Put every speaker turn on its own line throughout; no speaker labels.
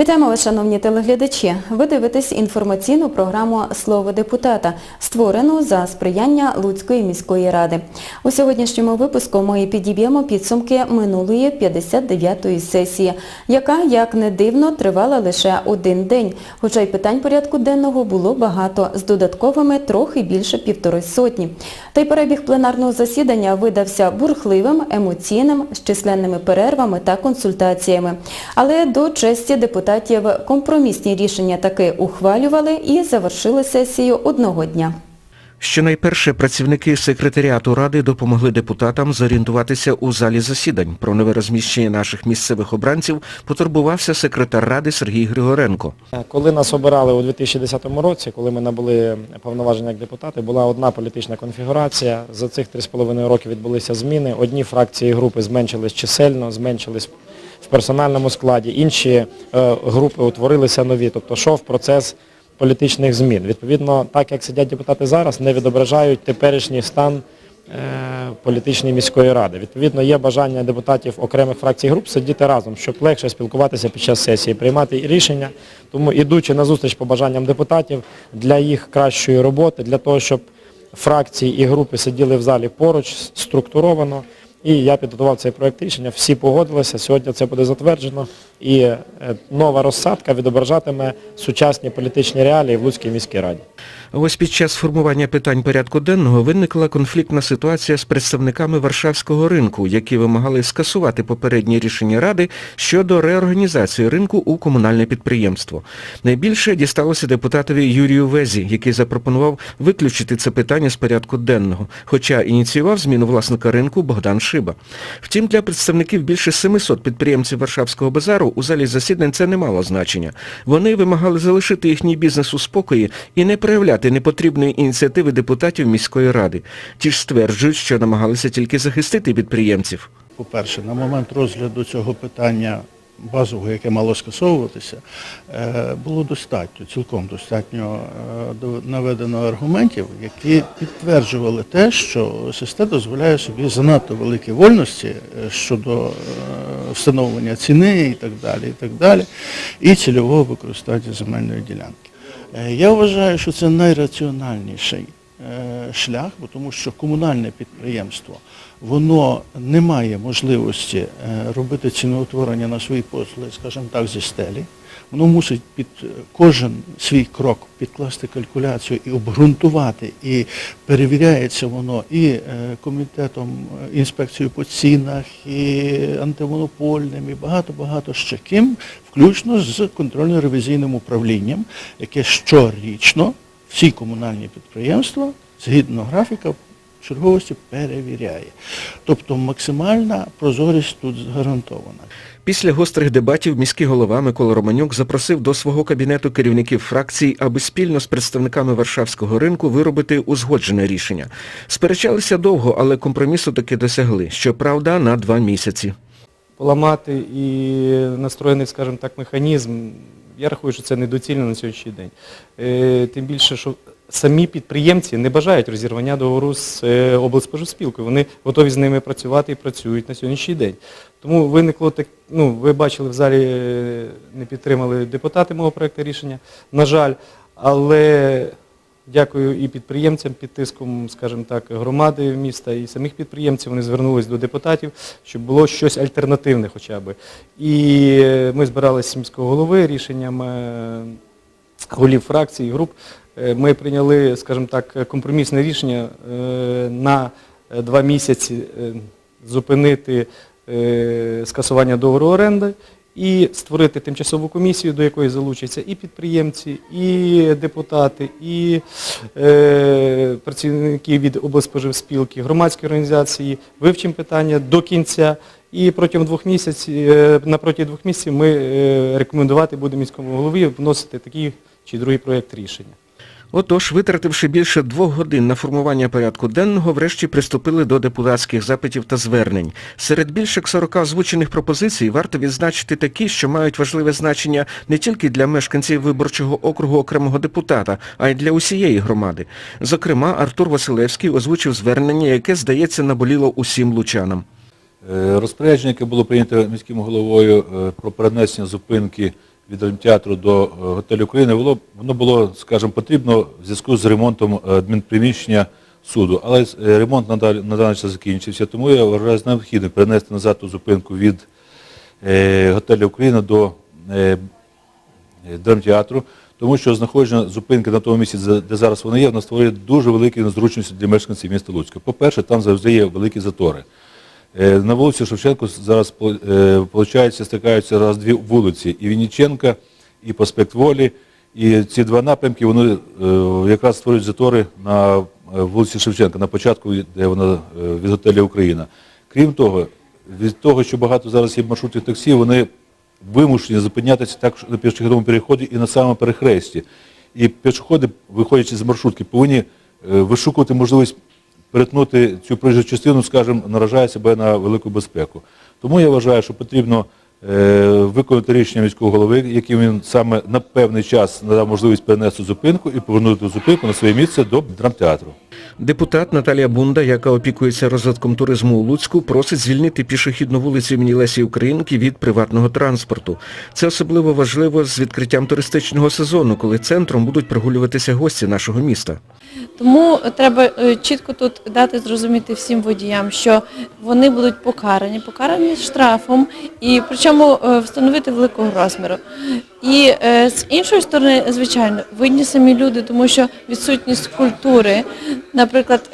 Вітаємо вас, шановні телеглядачі. Ви дивитесь інформаційну програму Слово депутата, створену за сприяння Луцької міської ради. У сьогоднішньому випуску ми підіб'ємо підсумки минулої 59-ї сесії, яка, як не дивно, тривала лише один день. Хоча й питань порядку денного було багато, з додатковими трохи більше півтори сотні. Та й перебіг пленарного засідання видався бурхливим, емоційним, з численними перервами та консультаціями. Але до честі депутатів компромісні рішення таки ухвалювали і завершили сесію одного дня.
Щонайперше працівники секретаріату Ради допомогли депутатам зорієнтуватися у залі засідань. Про нове розміщення наших місцевих обранців потурбувався секретар Ради Сергій Григоренко.
Коли нас обирали у 2010 році, коли ми набули повноваження як депутати, була одна політична конфігурація. За цих 3,5 роки відбулися зміни. Одні фракції і групи зменшились чисельно, зменшились персональному складі, інші е, групи утворилися нові, тобто йшов процес політичних змін. Відповідно, так як сидять депутати зараз, не відображають теперішній стан е, політичної міської ради. Відповідно, є бажання депутатів окремих фракцій груп сидіти разом, щоб легше спілкуватися під час сесії, приймати рішення. Тому ідучи на зустріч по бажанням депутатів для їх кращої роботи, для того, щоб фракції і групи сиділи в залі поруч, структуровано. І я підготував цей проєкт рішення, всі погодилися, сьогодні це буде затверджено. І е, нова розсадка відображатиме сучасні політичні реалії в Луцькій міській раді.
Ось під час формування питань порядку денного виникла конфліктна ситуація з представниками Варшавського ринку, які вимагали скасувати попереднє рішення Ради щодо реорганізації ринку у комунальне підприємство. Найбільше дісталося депутатові Юрію Везі, який запропонував виключити це питання з порядку денного, хоча ініціював зміну власника ринку Богдан Шиба. Втім, для представників більше 700 підприємців Варшавського базару у залі засідань це не мало значення. Вони вимагали залишити їхній бізнес у спокої і не проявляти непотрібної ініціативи депутатів міської ради. Ті ж стверджують, що намагалися тільки захистити підприємців.
По-перше, на момент розгляду цього питання базового, яке мало скасовуватися, е, було достатньо, цілком достатньо е, наведено аргументів, які підтверджували те, що ССТ дозволяє собі занадто великі вольності е, щодо встановлення ціни і так далі, і так далі, і цільового використання земельної ділянки. Е, Я вважаю, що це найраціональніший е, шлях, тому що комунальне підприємство, воно не має можливості е, робити ціноутворення на свої послуги, скажімо так, зі стелі. Воно мусить під е, кожен свій крок підкласти калькуляцію і обґрунтувати, і перевіряється воно і е, комітетом е, інспекцією по цінах, і антимонопольним, і багато-багато ще ким, включно з контрольно-ревізійним управлінням, яке щорічно всі комунальні підприємства згідно графіка черговості перевіряє. Тобто максимальна прозорість тут гарантована.
Після гострих дебатів міський голова Микола Романюк запросив до свого кабінету керівників фракцій, аби спільно з представниками Варшавського ринку виробити узгоджене рішення. Сперечалися довго, але компромісу таки досягли. Щоправда, на два місяці.
поламати і настроєний, скажімо так, механізм, я рахую, що це недоцільно на сьогоднішній день. Е, Тим більше, що самі підприємці не бажають розірвання договору з е, облспоживспілкою. Вони готові з ними працювати і працюють на сьогоднішній день. Тому виникло так, ну, ви бачили в залі, е, не підтримали депутати мого проєкту рішення, на жаль, але Дякую і підприємцям під тиском, скажімо так, громади міста і самих підприємців. Вони звернулись до депутатів, щоб було щось альтернативне хоча б. І е, ми збиралися з міського голови рішенням голів фракцій і груп. Е, Ми прийняли, скажімо так, компромісне рішення е, на е, два місяці зупинити скасування договору оренди і створити тимчасову комісію, до якої залучаться і підприємці, і депутати, і працівники від облспоживспілки, громадські організації, вивчимо питання до кінця. І протягом двох місяців, на протязі двох місяців ми рекомендувати будемо міському голові вносити такий чи другий проєкт рішення.
Отож, витративши більше двох годин на формування порядку денного, врешті приступили до депутатських запитів та звернень. Серед більше як 40 озвучених пропозицій варто відзначити такі, що мають важливе значення не тільки для мешканців виборчого округу окремого депутата, а й для усієї громади. Зокрема, Артур Василевський озвучив звернення, яке, здається, наболіло усім лучанам.
Е, Розпорядження, яке було прийнято міським головою е, про перенесення зупинки від драмтеатру до е, готелю України, воно було, скажімо, потрібно в зв'язку з ремонтом е, адмінприміщення суду. Але е, ремонт на, даний час закінчився, тому я вважаю за необхідним перенести назад ту зупинку від готелю України до драмтеатру, тому що знаходження зупинки на тому місці, де зараз вона є, вона створює дуже великі незручності для мешканців міста Луцька. По-перше, там завжди є великі затори. Е, На вулиці Шевченко зараз виходить, стикаються раз дві вулиці, і Вінниченка, і Проспект Волі. І ці два напрямки вони е, якраз створюють затори на е, вулиці Шевченка, на початку, де вона е, від готелю Україна. Крім того, від того, що багато зараз є маршрутів таксі, вони вимушені зупинятися так на пішохідному переході і на самому перехресті. І пішоходи, виходячи з маршрутки, повинні е, вишукувати можливість перетнути цю проїжджу частину, скажімо, наражає себе на велику безпеку. Тому я вважаю, що потрібно е, виконати рішення міського голови, яким він саме на певний час надав можливість перенести зупинку і повернути зупинку на своє місце до драмтеатру.
Депутат Наталія Бунда, яка опікується розвитком туризму у Луцьку, просить звільнити пішохідну вулицю імені Лесі Українки від приватного транспорту. Це особливо важливо з відкриттям туристичного сезону, коли центром будуть прогулюватися гості нашого міста.
Тому треба е, чітко тут дати зрозуміти всім водіям, що вони будуть покарані, покарані штрафом, і причому е, встановити великого розміру. І е, з іншої сторони, звичайно, винні самі люди, тому що відсутність культури. Наприклад,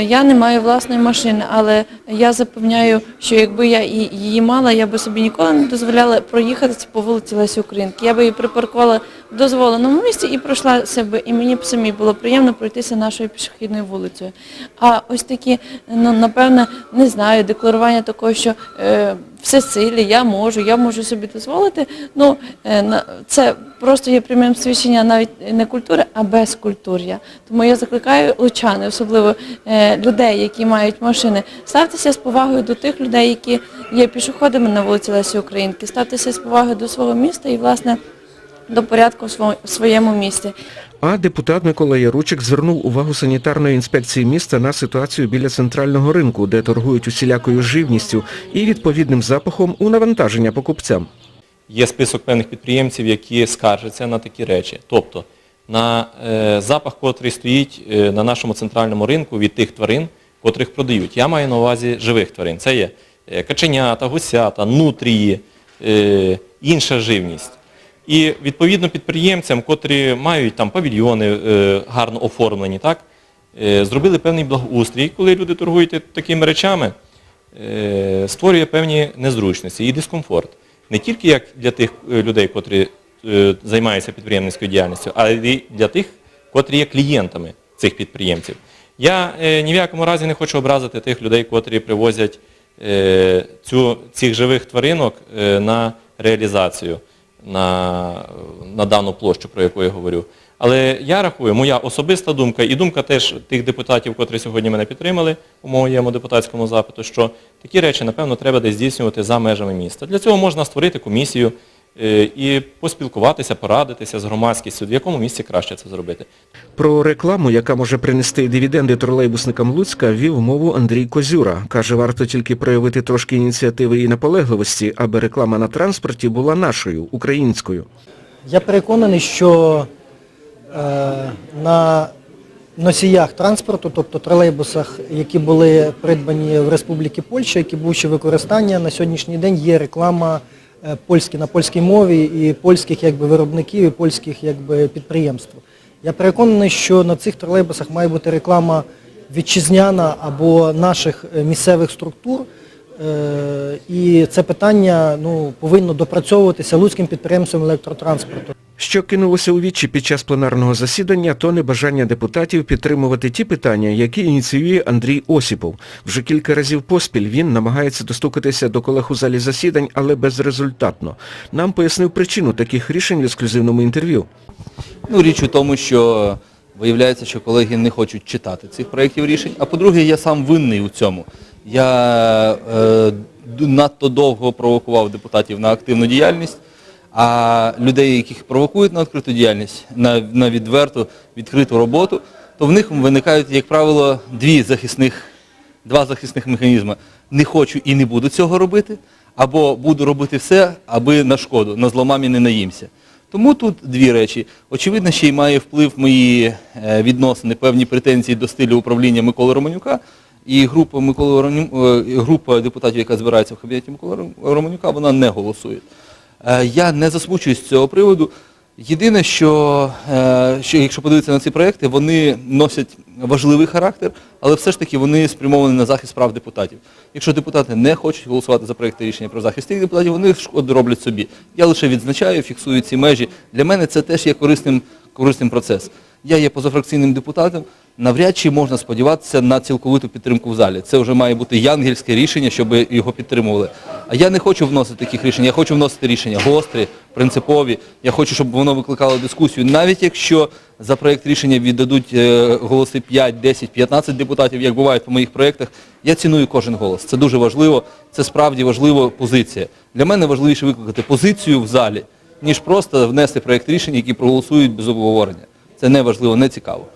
я не маю власної машини, але я запевняю, що якби я її мала, я би собі ніколи не дозволяла проїхатися по вулиці Лесі Українки. Я би її припаркувала в дозволеному місці і пройшла себе, і мені б самі було приємно пройтися нашою пішохідною вулицею. А ось такі, ну напевне, не знаю, декларування такого, що е, все силі, я можу, я можу собі дозволити. Ну е, це просто є прямим свідчення навіть не культури, а безкультур'я. Тому я закликаю лучани, особливо е, людей, які мають машини, ставтеся з повагою до тих людей, які є пішоходами на вулиці Лесі Українки, ставтеся з повагою до свого міста і, власне, до порядку в своєму місті.
А депутат Микола Яручик звернув увагу санітарної інспекції міста на ситуацію біля центрального ринку, де торгують усілякою живністю і відповідним запахом у навантаження покупцям.
Є список певних підприємців, які скаржаться на такі речі. Тобто на е, запах, котрий стоїть е, на нашому центральному ринку від тих тварин, котрих продають. Я маю на увазі живих тварин. Це є е, каченята, гусята, нутрії, е, інша живність. І відповідно підприємцям, котрі мають там павільйони е, гарно оформлені, так, е, зробили певний благоустрій, коли люди торгують такими речами, е, створює певні незручності і дискомфорт. Не тільки як для тих людей, котрі займаються підприємницькою діяльністю, а й для тих, котрі є клієнтами цих підприємців. Я ні в якому разі не хочу образити тих людей, котрі привозять цю, цих живих тваринок на реалізацію на, на дану площу, про яку я говорю. Але я рахую, моя особиста думка і думка теж тих депутатів, котрі сьогодні мене підтримали у моєму депутатському запиту, що такі речі, напевно, треба десь здійснювати за межами міста. Для цього можна створити комісію і поспілкуватися, порадитися з громадськістю, в якому місці краще це зробити.
Про рекламу, яка може принести дивіденди тролейбусникам Луцька, вів мову Андрій Козюра. Каже, варто тільки проявити трошки ініціативи і наполегливості, аби реклама на транспорті була нашою, українською.
Я переконаний, що е, на носіях транспорту, тобто тролейбусах, які були придбані в Республіки Польща, які бувші використання, на сьогоднішній день є реклама е, польські, на польській мові і польських якби, виробників, і польських якби, підприємств. Я переконаний, що на цих тролейбусах має бути реклама вітчизняна або наших е, місцевих структур. Е, І це питання ну, повинно допрацьовуватися Луцьким підприємством електротранспорту.
Що кинулося у вічі під час пленарного засідання, то небажання депутатів підтримувати ті питання, які ініціює Андрій Осіпов. Вже кілька разів поспіль він намагається достукатися до колег у залі засідань, але безрезультатно. Нам пояснив причину таких рішень в ексклюзивному інтерв'ю.
Ну, річ у тому, що виявляється, що колеги не хочуть читати цих проєктів рішень. А по-друге, я сам винний у цьому. Я е, надто довго провокував депутатів на активну діяльність, а людей, яких провокують на відкриту діяльність, на, на відверту, відкриту роботу, то в них виникають, як правило, дві захисних, два захисних механізми. Не хочу і не буду цього робити, або буду робити все, аби на шкоду, на зло мамі не наїмся. Тому тут дві речі. Очевидно, ще й має вплив мої е, відносини, певні претензії до стилю управління Миколи Романюка. І група, Миколи е, група депутатів, яка збирається в кабінеті Миколи Романюка, вона не голосує. Е, Я не засмучуюсь з цього приводу. Єдине, що, е, що якщо подивитися на ці проекти, вони носять важливий характер, але все ж таки вони спрямовані на захист прав депутатів. Якщо депутати не хочуть голосувати за проекти рішення про захист тих депутатів, вони шкоду роблять собі. Я лише відзначаю, фіксую ці межі. Для мене це теж є корисним, корисним процес. Я є позафракційним депутатом, навряд чи можна сподіватися на цілковиту підтримку в залі. Це вже має бути янгельське рішення, щоб його підтримували. А я не хочу вносити таких рішень, я хочу вносити рішення гострі, принципові. Я хочу, щоб воно викликало дискусію. Навіть якщо за проєкт рішення віддадуть е, голоси 5, 10, 15 депутатів, як буває по моїх проєктах, я ціную кожен голос. Це дуже важливо, це справді важлива позиція. Для мене важливіше викликати позицію в залі, ніж просто внести проєкт рішення, які проголосують без обговорення. Це не важливо, не цікаво.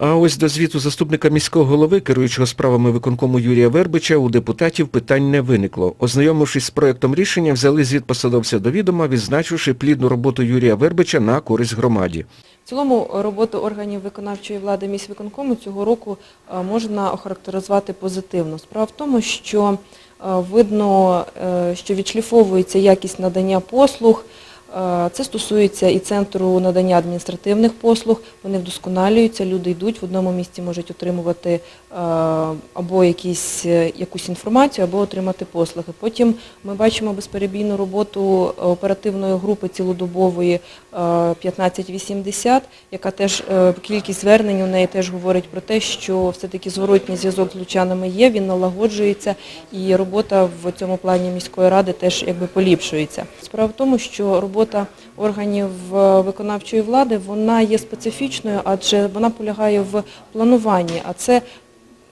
А ось до звіту заступника міського голови, керуючого справами виконкому Юрія Вербича, у депутатів питань не виникло. Ознайомившись з проектом рішення, взяли звіт посадовця до відома, відзначивши плідну роботу Юрія Вербича на користь громаді.
В цілому роботу органів виконавчої влади міськвиконкому цього року е, можна охарактеризувати позитивно. Справа в тому, що е, видно, е, що відшліфовується якість надання послуг. Е, Це стосується і центру надання адміністративних послуг. Вони вдосконалюються, люди йдуть в одному місці, можуть отримувати е, або якісь, е, якусь інформацію, або отримати послуги. Потім ми бачимо безперебійну роботу оперативної групи цілодобової е, 1580, яка теж кількість звернень у неї теж говорить про те, що все-таки зворотній зв'язок з лучанами є, він налагоджується і робота в цьому плані міської ради теж якби поліпшується. Справа в тому, що робота органів е, виконавчої влади вона є специфічною, адже вона полягає в плануванні, а це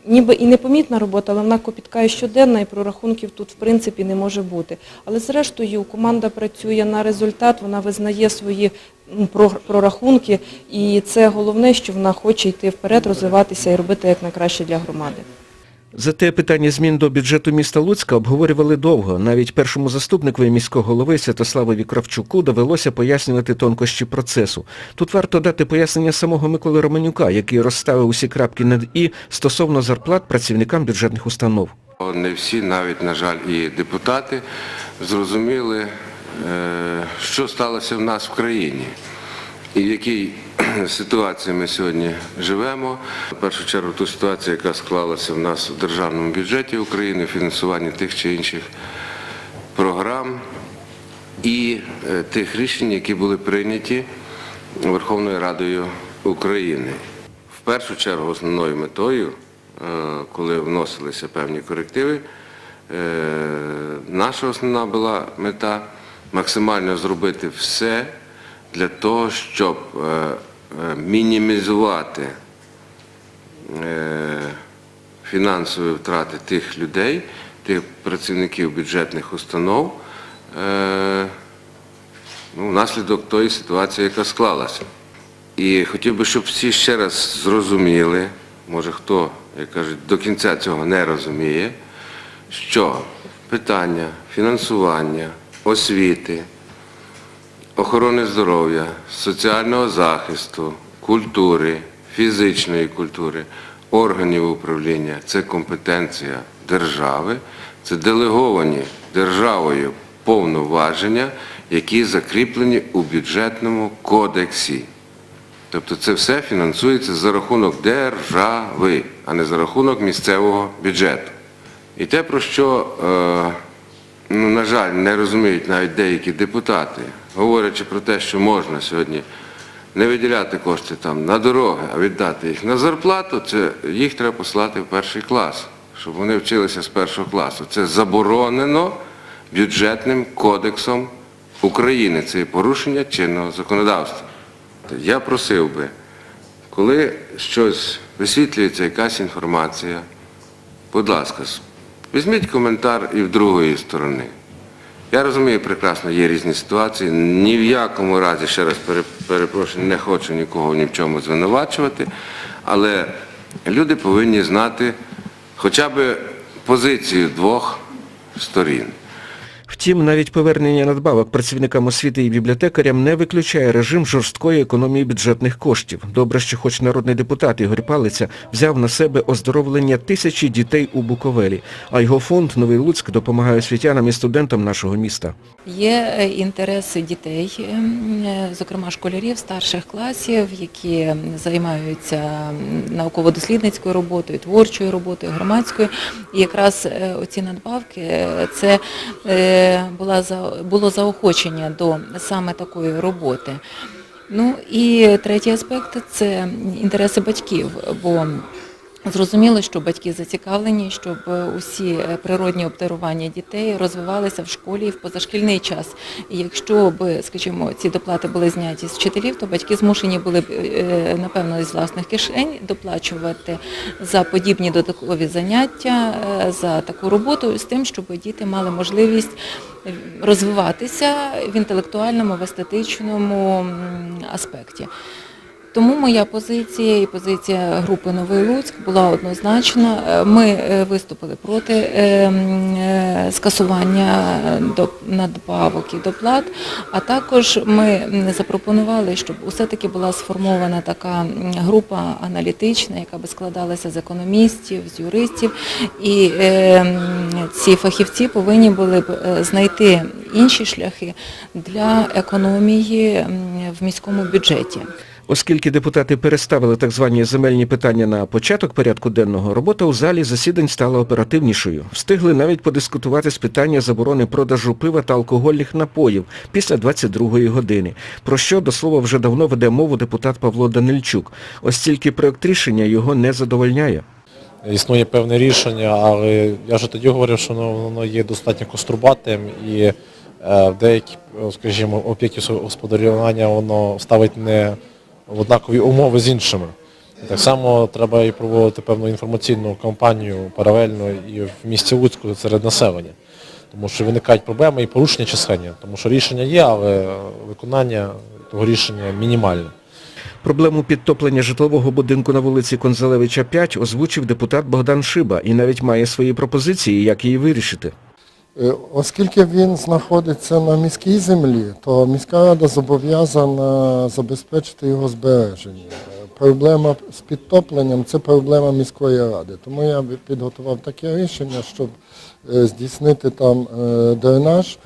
ніби і непомітна робота, але вона копітка і щоденна, і прорахунків тут в принципі не може бути. Але зрештою команда працює на результат, вона визнає свої прорахунки, і це головне, що вона хоче йти вперед, розвиватися і робити як найкраще для громади.
Зате питання змін до бюджету міста Луцька обговорювали довго. Навіть першому заступникові міського голови Святославові Кравчуку довелося пояснювати тонкощі процесу. Тут варто дати пояснення самого Миколи Романюка, який розставив усі крапки над «і» стосовно зарплат працівникам бюджетних установ.
Не всі, навіть, на жаль, і депутати зрозуміли, е, що сталося в нас в країні і в якій ситуації ми сьогодні живемо. В першу чергу ту ситуацію, яка склалася в нас в державному бюджеті України, фінансуванні тих чи інших програм і е, тих рішень, які були прийняті Верховною Радою України. В першу чергу основною метою, е, коли вносилися певні корективи, е, наша основна була мета максимально зробити все для того, щоб е, е, мінімізувати е, фінансові втрати тих людей, тих працівників бюджетних установ, ну, внаслідок тої ситуації, яка склалася. І хотів би, щоб всі ще раз зрозуміли, може хто, як кажуть, до кінця цього не розуміє, що питання фінансування, освіти, охорони здоров'я, соціального захисту, культури, фізичної культури, органів управління це компетенція держави, це делеговані державою повноваження, які закріплені у бюджетному кодексі. Тобто це все фінансується за рахунок держави, а не за рахунок місцевого бюджету. І те, про що, е, ну, на жаль, не розуміють навіть деякі депутати, говорячи про те, що можна сьогодні не виділяти кошти там на дороги, а віддати їх на зарплату, це їх треба послати в перший клас, щоб вони вчилися з першого класу. Це заборонено бюджетним кодексом України. Це є порушення чинного законодавства. Я просив би, коли щось висвітлюється, якась інформація, будь ласка, візьміть коментар і в другої сторони. Я розумію прекрасно, є різні ситуації. Ні в якому разі, ще раз перепрошую, не хочу нікого ні в чому звинувачувати, але люди повинні знати хоча б позицію двох сторін.
Втім, навіть повернення надбавок працівникам освіти і бібліотекарям не виключає режим жорсткої економії бюджетних коштів. Добре, що хоч народний депутат Ігор Палиця взяв на себе оздоровлення тисячі дітей у Буковелі, а його фонд «Новий Луцьк» допомагає освітянам і студентам нашого міста.
Є е, інтереси дітей, ем, е, зокрема школярів старших класів, які займаються науково-дослідницькою роботою, творчою роботою, громадською. І якраз е, оці надбавки це е, була було заохочення до саме такої роботи. Ну і третій аспект це інтереси батьків, бо Зрозуміло, що батьки зацікавлені, щоб е, усі е, природні обдарування дітей розвивалися в школі і в позашкільний час. І якщо б, скажімо, ці доплати були зняті з вчителів, то батьки змушені були б, е, напевно, із власних кишень доплачувати за подібні додаткові заняття, за таку роботу з тим, щоб діти мали можливість розвиватися в інтелектуальному, в естетичному аспекті. Тому моя позиція і позиція групи Новий Луцьк була однозначна. Е, Ми е, виступили проти е, скасування надбавок і доплат, а також ми запропонували, щоб усе-таки була сформована така група аналітична, яка би складалася з економістів, з юристів, і ці фахівці повинні були б знайти інші шляхи для економії в міському бюджеті.
Оскільки депутати переставили так звані земельні питання на початок порядку денного, робота у залі засідань стала оперативнішою. Встигли навіть подискутувати з питання заборони продажу пива та алкогольних напоїв після 22-ї години, про що, до слова, вже давно веде мову депутат Павло Данильчук. Ось тільки проект рішення його не задовольняє.
Існує певне рішення, але я вже тоді говорив, що воно, є достатньо кострубатим і в деякі, е, скажімо, об'єкти господарювання воно ставить не в однакові умови з іншими. Так само треба і проводити певну інформаційну кампанію паралельно і в місті Луцьку серед населення. Тому що виникають проблеми і порушення численні. Тому що рішення є, але виконання того рішення мінімальне.
Проблему підтоплення житлового будинку на вулиці Конзалевича 5 озвучив депутат Богдан Шиба і навіть має свої пропозиції, як її вирішити.
Е, Оскільки він знаходиться на міській землі, то міська рада зобов'язана забезпечити його збереження. Проблема з підтопленням це проблема міської ради. Тому я підготував таке рішення, щоб е, здійснити там е, дренаж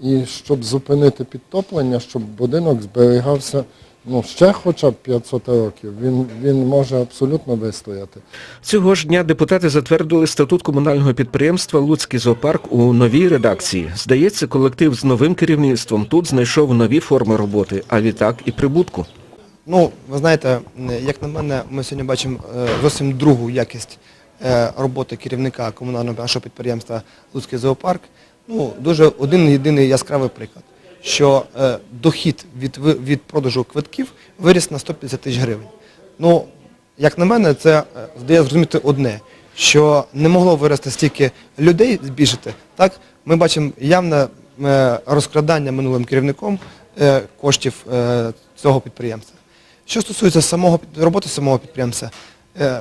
і щоб зупинити підтоплення, щоб будинок зберігався ну, ще хоча б 500 років. Він, він може абсолютно вистояти.
Цього ж дня депутати затвердили статут комунального підприємства Луцький зоопарк у новій редакції. Здається, колектив з новим керівництвом тут знайшов нові форми роботи, а відтак і прибутку.
Ну, ви знаєте, як на мене, ми сьогодні бачимо е, зовсім другу якість е, роботи керівника комунального нашого підприємства Луцький зоопарк. Ну, дуже один єдиний яскравий приклад, що е, дохід від, продажу квитків виріс на 150 тисяч гривень. Ну, як на мене, це е, здає зрозуміти одне, що не могло вирости стільки людей збільшити. Так, ми бачимо явне е, розкрадання минулим керівником е, коштів е, цього підприємства. Що стосується роботи самого підприємства, е,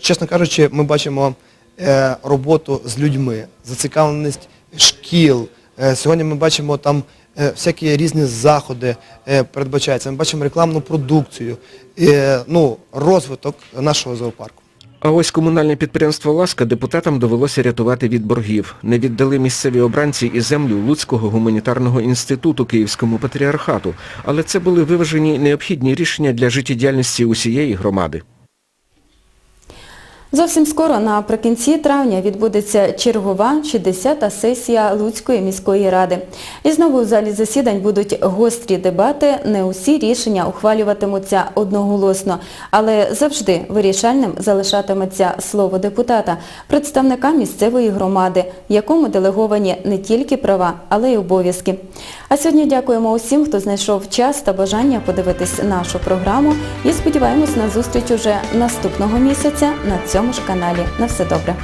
чесно кажучи, ми бачимо е, роботу з людьми, зацікавленість шкіл. Е, сьогодні ми бачимо там е, всякі різні заходи е, передбачаються. Ми бачимо рекламну продукцію, ну, розвиток нашого зоопарку.
А ось комунальне підприємство «Ласка» депутатам довелося рятувати від боргів. Не віддали місцеві обранці і землю Луцького гуманітарного інституту Київському патріархату, але це були виважені необхідні рішення для життєдіяльності усієї громади.
Зовсім скоро наприкінці травня відбудеться чергова 60-та сесія Луцької міської ради. І знову у залі засідань будуть гострі дебати. Не усі рішення ухвалюватимуться одноголосно, але завжди вирішальним залишатиметься слово депутата, представника місцевої громади, якому делеговані не тільки права, але й обов'язки. А сьогодні дякуємо усім, хто знайшов час та бажання подивитись нашу програму і сподіваємось на зустріч уже наступного місяця на цьому ж каналі. На все добре.